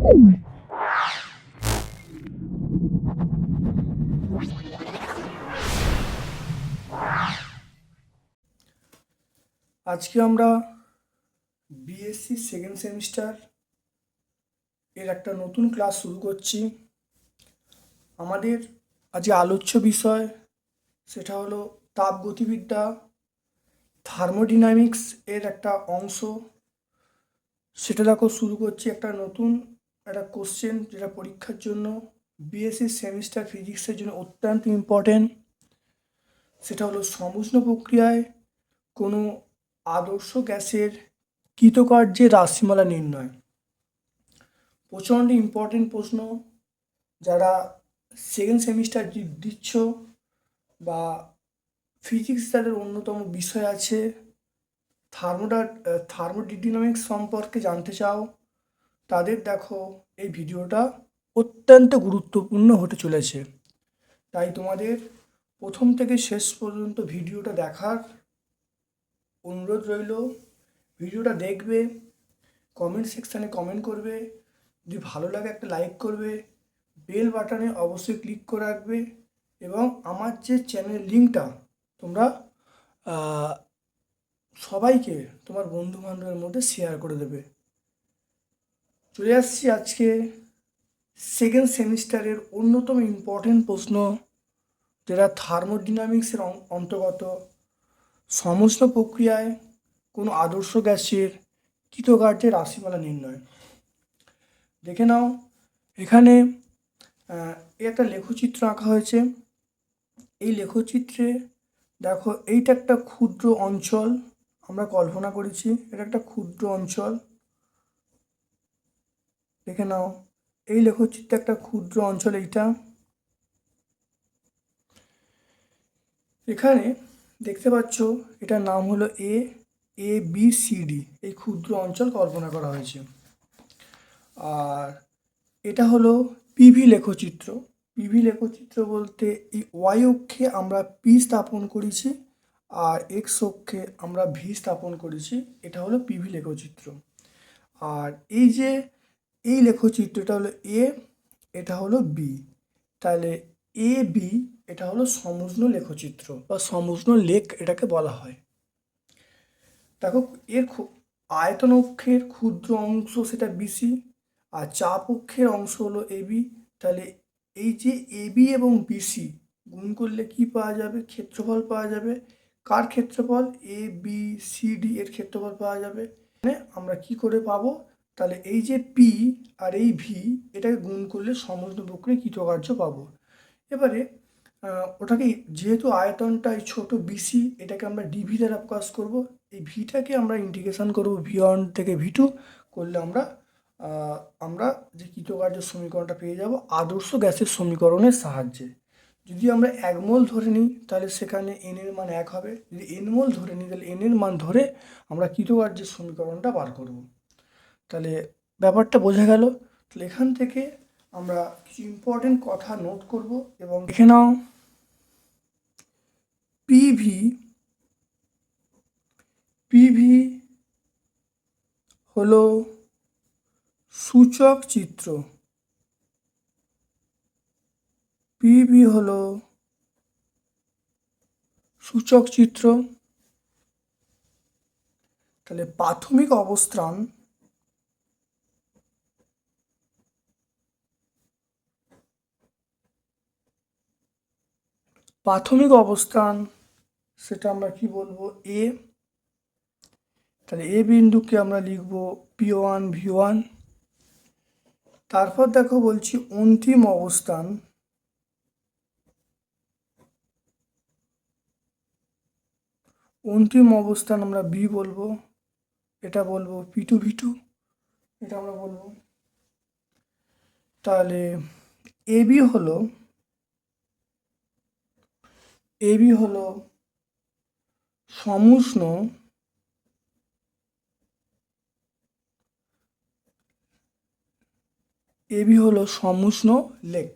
আজকে আমরা BSc second semester এর একটা নতুন ক্লাস শুরু করছি। আমাদের আজকে আলোচ্য বিষয় সেটা হলো তাপগতিবিদ্যা থার্মোডিনামিক্স এর একটা অংশ। সেটা দেখো শুরু করছি একটা নতুন একটা কোশ্চেন যেটা পরীক্ষার জন্য বিএসসি সেমিস্টার ফিজিক্সের জন্য অত্যন্ত ইম্পর্টেন্ট সেটা হলো সমুষ্ণ প্রক্রিয়ায় কোনো আদর্শ গ্যাসের কৃতকার্যে রাশিমালা নির্ণয়। প্রচণ্ড ইম্পর্টেন্ট প্রশ্ন। যারা সেকেন্ড সেমিস্টার দিচ্ছ বা ফিজিক্স তাদের অন্যতম বিষয় আছে। থার্মোডা থার্মোডিনামিক্স সম্পর্কে জানতে চাও। তাদের দেখো এই ভিডিওটা অত্যন্ত গুরুত্বপূর্ণ হতে চলেছে। তাই তোমাদের প্রথম থেকে শেষ পর্যন্ত ভিডিওটা দেখার অনুরোধ রইল। ভিডিওটা দেখবে কমেন্ট সেকশানে কমেন্ট করবে, যদি ভালো লাগে একটা লাইক করবে বেল বাটনে অবশ্যই ক্লিক করে রাখবে এবং আমার যে চ্যানেল লিঙ্কটা তোমরা সবাইকে তোমার বন্ধু বান্ধবের মধ্যে শেয়ার করে দেবে। চলে আসছি আজকে সেকেন্ড সেমিস্টারের অন্যতম ইম্পর্টেন্ট প্রশ্ন, যেটা থার্মোডিনামিক্সের অন্তর্গত। সমস্ত প্রক্রিয়ায় কোনো আদর্শ গ্যাসের কৃতকার্যের রাশিমালা নির্ণয়। দেখে নাও, এখানে একটা লেখচিত্র আঁকা হয়েছে। এই লেখচিত্রে দেখো, এইটা একটা ক্ষুদ্র অঞ্চল, আমরা কল্পনা করেছি, এটা একটা ক্ষুদ্র অঞ্চল। দেখে নাও। এই লেখচিত্র একটা ক্ষুদ্র অঞ্চল এইটা। এখানে দেখতে পাচ্ছ, এটার নাম হলো A A B C D এই ক্ষুদ্র অঞ্চল কল্পনা করা হয়েছে। আর এটা হলো পিভি লেখচিত্র। পিভি লেখচিত্র বলতে এই ওয়াই অক্ষে আমরা পি স্থাপন করেছি আর এক্স অক্ষে আমরা ভি স্থাপন করেছি। এটা হলো পিভি লেখচিত্র। আর এই যে এই লেখচিত্রটা হলো এ, এটা হলো বি। তাহলে এ, বি, এটা হলো সমুষ্ণ লেখচিত্র বা সমুষ্ণ লেখ এটাকে বলা হয়। দেখো, এর আয়তন অক্ষের ক্ষুদ্র অংশ সেটা বিসি আর চাপ অক্ষের অংশ হলো এবি তাহলে এই যে এবি এবং বিসি গুণ করলে কি পাওয়া যাবে? ক্ষেত্রফল পাওয়া যাবে। কার ক্ষেত্রফল? এ, বি, সি, ডি এর ক্ষেত্রফল পাওয়া যাবে। মানে আমরা কি করে পাবো? তাহলে এই যে পি আর এই ভি এটাকে গুণ করলে সমস্ত প্রক্রিয়া কৃতকার্য পাবো। এবারে ওটাকে যেহেতু আয়তনটা এই ছোটো বিসি এটাকে আমরা ডিভি দ্বারা প্রকাশ করব। এই ভিটাকে আমরা ইন্টিগ্রেশন করব ভি ওয়ান থেকে ভি টু করলে আমরা আমরা যে কৃতকার্য সমীকরণটা পেয়ে যাব আদর্শ গ্যাসের সমীকরণের সাহায্যে। যদি আমরা এক মোল ধরে নিই, তাহলে সেখানে এন এর মান এক হবে। যদি এন মোল ধরে নিই, তাহলে এন এর মান ধরে আমরা কৃতকার্যের সমীকরণটা বার করব। তাহলে ব্যাপারটা বোঝা গেল। তাহলে এখান থেকে আমরা কিছু ইম্পর্টেন্ট কথা নোট করব এবং দেখে নাও। পিভি পিভি হলো সূচক চিত্র। পিভি হলো সূচক চিত্র। তাহলে প্রাথমিক অবস্থান প্রাথমিক অবস্থান, সেটা আমরা কি বলব? এ তাহলে এ বিন্দুকে আমরা লিখব পি ওয়ান ভি ওয়ান তারপর দেখো বলছি অন্তিম অবস্থান। অন্তিম অবস্থান আমরা বি বলব, এটা বলব পি টু ভি টু এটা আমরা বলব। তাহলে এ বি হলো এ বি হলো সমুষ্ণ এবি হলো সমুষ্ণ লেক।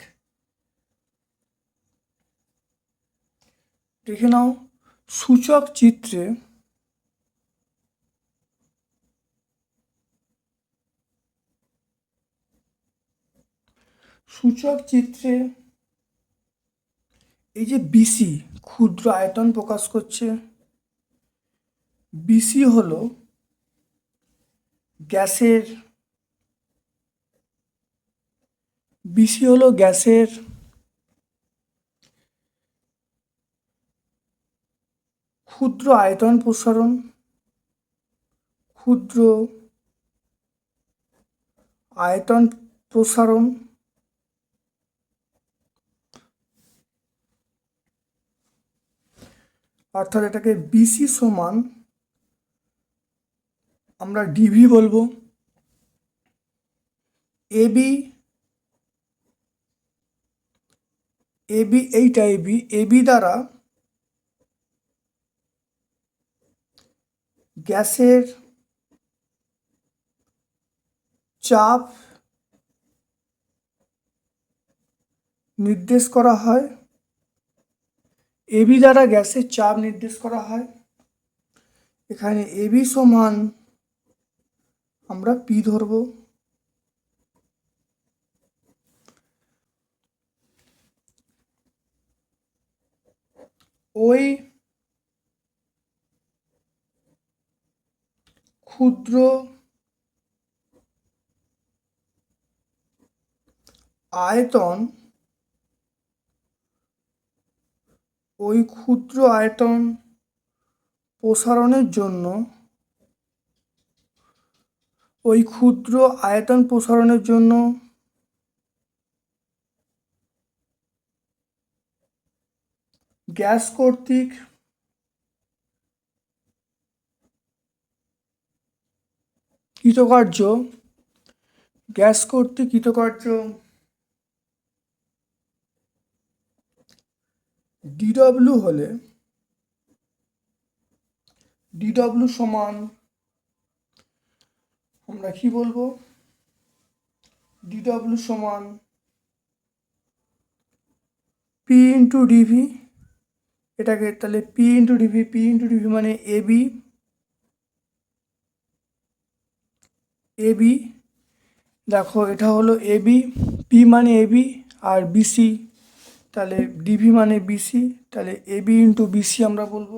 দেখে নাও সূচক চিত্রে সূচক চিত্রে এই যে বিসি ক্ষুদ্র আয়তন প্রকাশ করছে। বিসি হলো গ্যাসের বিসি হলো গ্যাসের ক্ষুদ্র আয়তন প্রসারণ, ক্ষুদ্র আয়তন প্রসারণ অর্থাৎ এটাকে বিসি সমান আমরা ডিভি বলব। এবি এবি এইটা এবি এবি দ্বারা গ্যাসের চাপ নির্দেশ করা হয়। এবি দ্বারা গ্যাসের চাপ নির্দেশ করা হয়। এখানে এবি সমান আমরা পি ধরব। ওই ক্ষুদ্র আয়তন ওই ক্ষুদ্র আয়তন প্রসারণের জন্য, ওই ক্ষুদ্র আয়তন প্রসারণের জন্য গ্যাস কর্তৃক কৃতকার্য, গ্যাস কর্তৃক কৃতকার্য ডিডব্লিউ হলে ডিডব্লিউ সমান আমরা কি বলব? ডিডব্লিউ সমান পি ইন্টু ডিভি এটাকে তাহলে P into dV P into dV মানে এবি এবি দেখো এটা হলো এবি পি মানে এবি আর বিসি তাহলে ডিভি মানে বিসি তাহলে এবি ইন্টু বিসি আমরা বলব।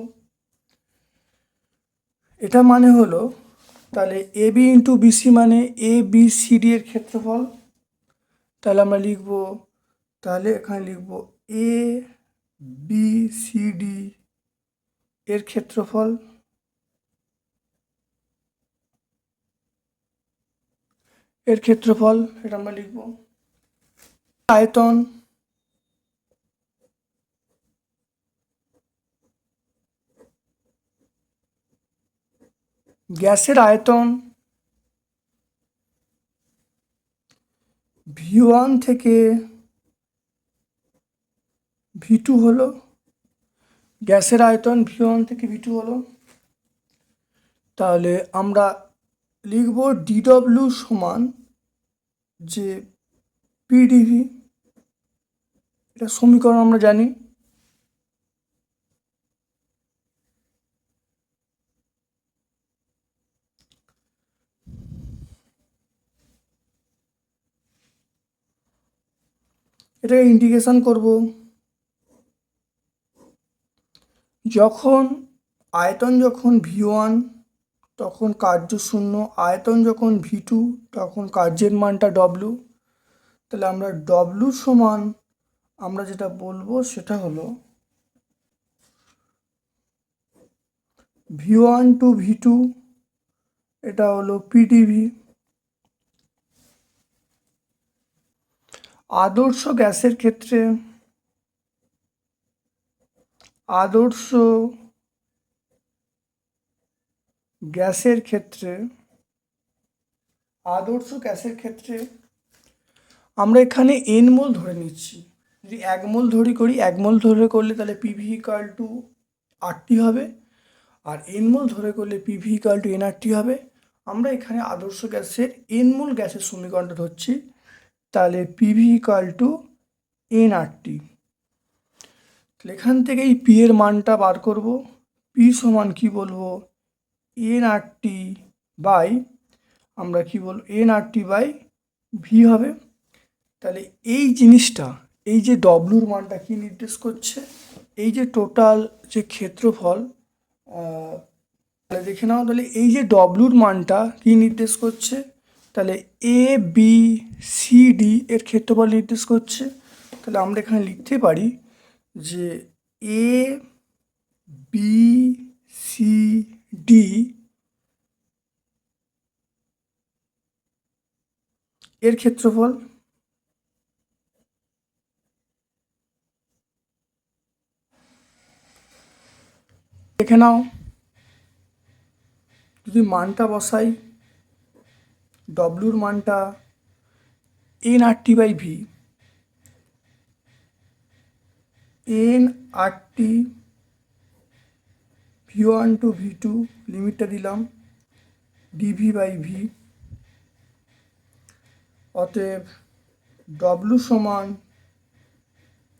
এটা মানে হলো, তাহলে এ এবি ইন্টু বিসি মানে এ বি সি ডি এর ক্ষেত্রফল। তাহলে আমরা লিখব, তাহলে এখানে লিখব এ বি সি ডি এর ক্ষেত্রফল। এর ক্ষেত্রফল, এটা আমরা লিখব। আয়তন গ্যাসের আয়তন ভি ওয়ান থেকে ভি টু হলো, গ্যাসের আয়তন ভি ওয়ান থেকে ভি টু হলো। তাহলে আমরা লিখব ডিডব্লিউ সমান যে পিডিভি এটা সমীকরণ আমরা জানি। এটাকে ইন্টিগ্রেশন করব। যখন আয়তন যখন ভি ওয়ান তখন কার্য শূন্য। আয়তন যখন ভি টু তখন কার্যের মানটা ডব্লু তাহলে আমরা ডব্লু সমান, আমরা যেটা বলব সেটা হলো V one two V two এটা হলো পিডিভি আদর্শ গ্যাসের ক্ষেত্রে আদর্শ গ্যাসের ক্ষেত্রে, আদর্শ গ্যাসের ক্ষেত্রে আমরা এখানে এন মোল ধরে নিচ্ছি। যদি এক মোল ধরি করি, এক মোল ধরে করলে তাহলে পিভি ইকাল টু আটটি হবে। আর এন মোল ধরে করলে পিভি ইকাল টু এনআরটি হবে। আমরা এখানে আদর্শ গ্যাসের এন মোল গ্যাসের সমীকরণটা ধরছি। তাহলে PV equal to n RT তাহলে এখান থেকে এই পি এর মানটা বার করব। পি সমান কি বলব? এন আরটি বাই, আমরা কি বলব? এন আরটি বাই ভি হবে। তাহলে এই জিনিসটা, এই যে ডব্লুর মানটা কি নির্দেশ করছে? এই যে টোটাল যে ক্ষেত্রফল তাহলে দেখে নাও। তাহলে এই যে ডব্লুর মানটা কি নির্দেশ করছে? তাহলে এ বি সি ডি এর ক্ষেত্রফল নির্দেশ করছে। তাহলে আমরা এখানে লিখতে পারি যে এ বি সি ডি এর ক্ষেত্রফল দেখে নাও। যদি মানটা বসাই ডব্লুর মানটা n R T by V n R T V one two V two লিমিটটা দিলাম ডিভি বাই ভি অতএব ডব্লু সমান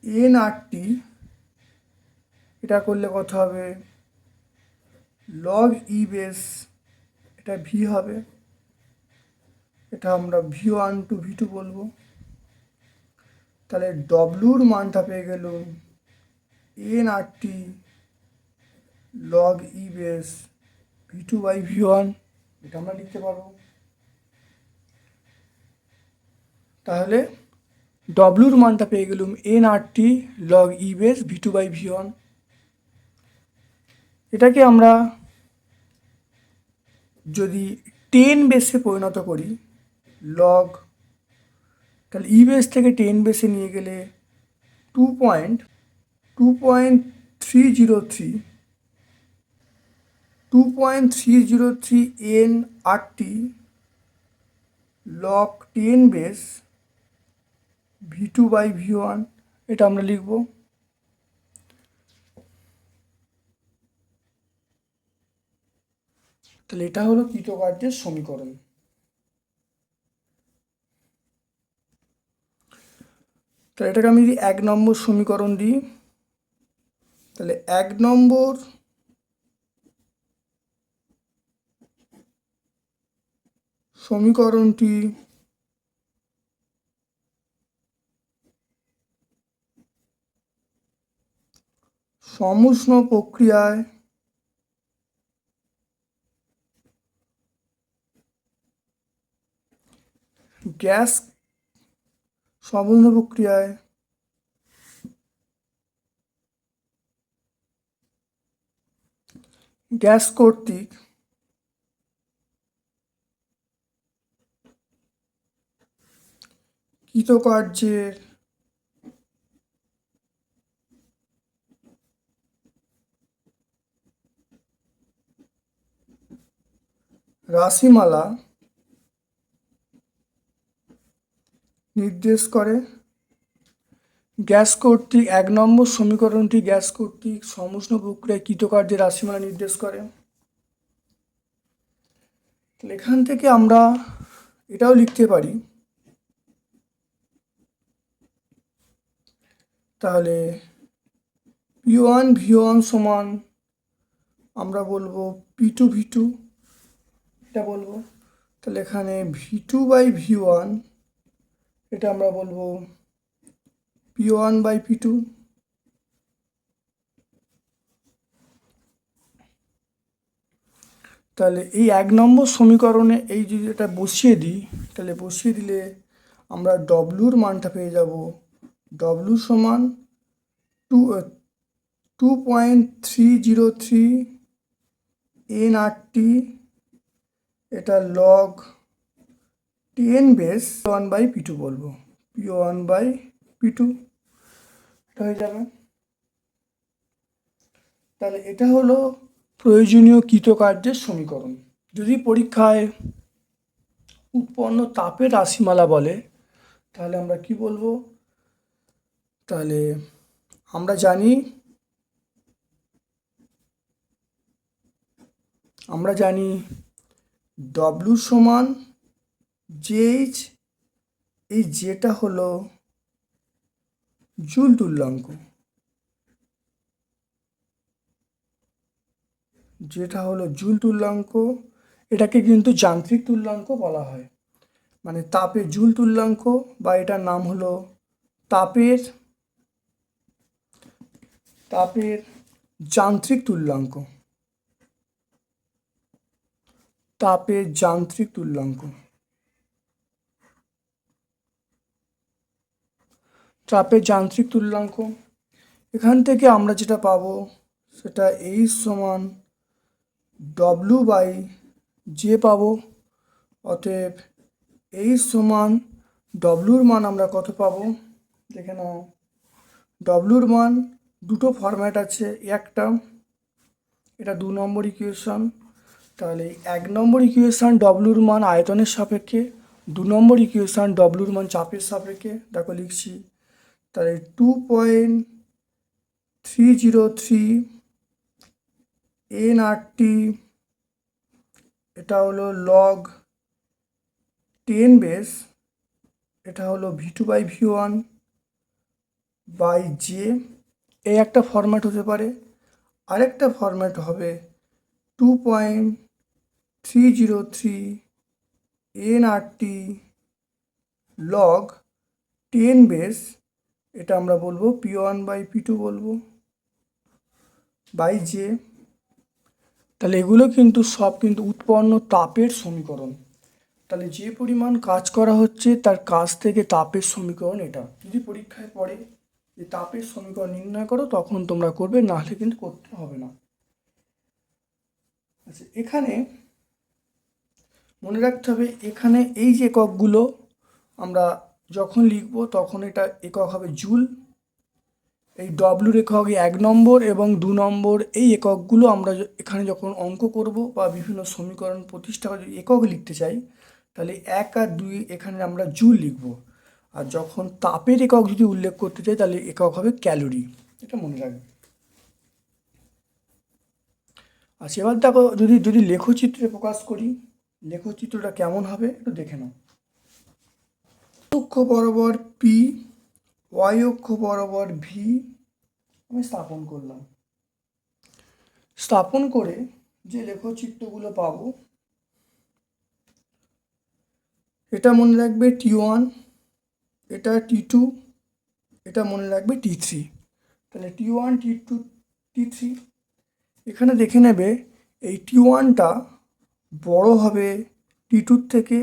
এন আর টি এটা করলে কত হবে? লগ ই বেস এটা ভি হবে। এটা আমরা V one two V two বলব। তাহলে ডব্লুর মানটা পেয়ে গেলুম n R T log e base V two by V one এটা আমরা লিখতে পারব। তাহলে ডব্লুর মানটা পেয়ে গেলুম n R T log e base V two by V one এটাকে আমরা যদি টেন বেসে পরিণত করি লগ তাহলে ই বেস থেকে টেন বেসে নিয়ে গেলে two point two point three zero three two point three zero three n R T log ten base V two by V one এটা আমরা লিখব। তাহলে এটা হলো কৃতকার্যের সমীকরণ। তাহলে এটাকে আমি যদি এক নম্বর সমীকরণ দিই, তাহলে এক নম্বর সমীকরণটি সমুষ্ণ প্রক্রিয়ায় গ্যাস সমুষ্ণ প্রক্রিয়ায় গ্যাস কর্তৃক কৃতকার্যের রাশিমালা নির্দেশ করে। গ্যাস কর্তৃক, এক নম্বর সমীকরণটি গ্যাস কর্তৃক সমুষ্ণ প্রক্রিয়ায় কৃতকার্যের রাশিমালা নির্দেশ করে। তাহলে এখান থেকে আমরা এটাও লিখতে পারি। তাহলে পি ওয়ান ভি ওয়ান সমান আমরা বলব পি টু ভি টু এটা বলব। তাহলে এখানে V two by V one এটা আমরা বলব P one by P two তাহলে এই এক নম্বর সমীকরণে এই যদি এটা বসিয়ে দিই, তাহলে বসিয়ে দিলে আমরা ডব্লুর মানটা পেয়ে যাব। ডব্লু সমান two two point three zero three n R T এটা log ten base one by P two বলব। P one by P two এটা হয়ে যাবে। তাহলে এটা হলো প্রয়োজনীয় কৃতকার্যের সমীকরণ। যদি পরীক্ষায় উৎপন্ন তাপের রাশিমালা বলে, তাহলে আমরা কি বলব? তাহলে আমরা জানি আমরা জানি ডব্লু সমান জেইচ এই যেটা হলো জুল তুল্যাঙ্ক যেটা হলো জুল তুল্যাঙ্ক এটাকে কিন্তু যান্ত্রিক তুল্যাঙ্ক বলা হয়। মানে তাপের জুল তুল্যাঙ্ক বা এটার নাম হলো তাপের তাপের যান্ত্রিক তুল্যাঙ্ক তাপের যান্ত্রিক তুল্যাঙ্ক চাপের যান্ত্রিক তুল্যাঙ্ক। এখান থেকে আমরা যেটা পাবো সেটা এইচ সমান ডব্লু বাই জে পাবো। অতএব এইচ সমান ডব্লুর মান আমরা কত পাবো? দেখে নাও। ডব্লুর মান দুটো ফরম্যাট আছে, একটা এটা দু নম্বর ইকুয়েশন তাহলে এক নম্বর ইকুয়েশন ডব্লুর মান আয়তনের সাপেক্ষে, দু নম্বর ইকুয়েশন ডব্লুর মান চাপের সাপেক্ষে। দেখো লিখছি। তাহলে two point three zero three n R T এটা হলো লগ টেন বেস এটা হলো V two by V one by J এই একটা ফরম্যাট হতে পারে। আরেকটা ফরম্যাট হবে two point three zero three n R T log ten base এটা আমরা বলব P one by P two বলব বাই জে তাহলে এগুলো কিন্তু সব কিন্তু উৎপন্ন তাপের সমীকরণ। তাহলে যে পরিমাণ কাজ করা হচ্ছে, তার কাজ থেকে তাপের সমীকরণ এটা। যদি পরীক্ষায় পড়ে যে তাপের সমীকরণ নির্ণয় করো, তখন তোমরা করবে, নাহলে কিন্তু করতে হবে না। আচ্ছা এখানে মনে রাখতে হবে, এখানে এই যে এককগুলো আমরা যখন লিখব তখন এটা একক হবে জুল। এই ডব্লুর একক এক নম্বর এবং দু নম্বর এই এককগুলো আমরা এখানে যখন অঙ্ক করব বা বিভিন্ন সমীকরণ প্রতিষ্ঠা যদি একক লিখতে চাই, তাহলে এক আর দুই এখানে আমরা জুল লিখব। আর যখন তাপের একক যদি উল্লেখ করতে চাই, তাহলে একক হবে ক্যালোরি। এটা মনে রাখবে। আচ্ছা এবার দেখো যদি যদি লেখচিত্রে প্রকাশ করি, লেখচিত্রটা কেমন হবে একটু দেখে নাও। অক্ষ বরাবর পি ওয়াই অক্ষ বরাবর ভি আমি স্থাপন করলাম। স্থাপন করে যে লেখচিত্রগুলো পাবো, এটা মনে রাখবে টি ওয়ান এটা টি টু এটা মনে রাখবে টি থ্রি তাহলে T one T two T three এখানে দেখে নেবে এই টি ওয়ানটা বড়ো হবে টি টুর থেকে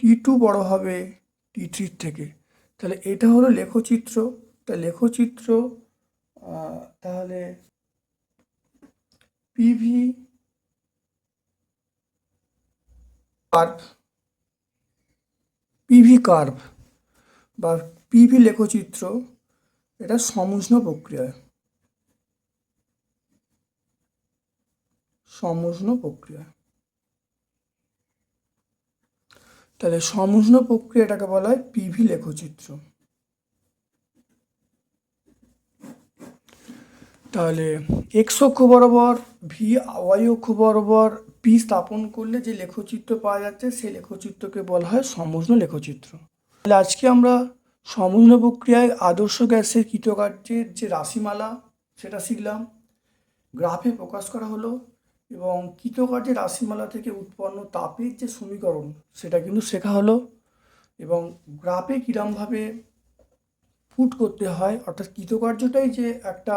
টি টু বড়ো হবে টি থ্রির থেকে। তাহলে এটা হলো লেখচিত্র। তা লেখচিত্র তাহলে পিভি কার্ভ পিভি কার্ভ বা পিভি লেখচিত্র, এটা সমুষ্ণ প্রক্রিয়া সমুষ্ণ প্রক্রিয়া তাহলে সমুষ্ণ প্রক্রিয়াটাকে বলা হয় পিভি লেখচিত্র। তাহলে এক্স অক্ষ বরাবর ভি ওয়াই অক্ষ বরাবর পি স্থাপন করলে যে লেখচিত্র পাওয়া যাচ্ছে, সেই লেখচিত্রকে বলা হয় সমুষ্ণ লেখচিত্র। তাহলে আজকে আমরা সমুষ্ণ প্রক্রিয়ায় আদর্শ গ্যাসের কৃতকার্যের যে রাশিমালা, সেটা শিখলাম। গ্রাফে প্রকাশ করা হলো। এবং কৃতকার্যের রাশিমালা থেকে উৎপন্ন তাপের যে সমীকরণ, সেটা কিন্তু শেখা হলো এবং গ্রাফে কীরমভাবে ফুট করতে হয়, অর্থাৎ কৃতকার্যটাই যে একটা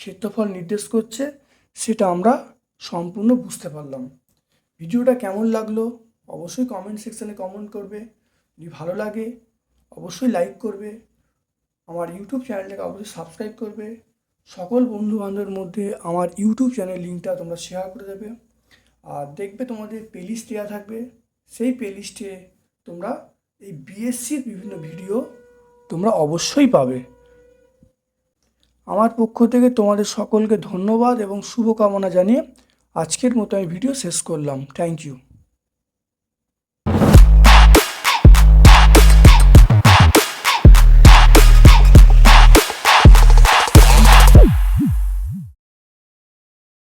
ক্ষেত্রফল নির্দেশ করছে, সেটা আমরা সম্পূর্ণ বুঝতে পারলাম। ভিডিওটা কেমন লাগল অবশ্যই কমেন্ট সেকশানে কমেন্ট করবে। যদি ভালো লাগে, অবশ্যই লাইক করবে। আমার ইউটিউব চ্যানেলটাকে অবশ্যই সাবস্ক্রাইব করবে। সকল বন্ধু বান্ধবের মধ্যে আমার ইউটিউব চ্যানেল লিঙ্কটা তোমরা শেয়ার করে দেবে। আর দেখবে তোমাদের প্লেলিস্ট দেওয়া থাকবে। সেই প্লেলিস্টে তোমরা এই বিএসসির বিভিন্ন ভিডিও তোমরা অবশ্যই পাবে। আমার পক্ষ থেকে তোমাদের সকলকে ধন্যবাদ এবং শুভকামনা জানিয়ে আজকের মতো আমি ভিডিও শেষ করলাম। Thank you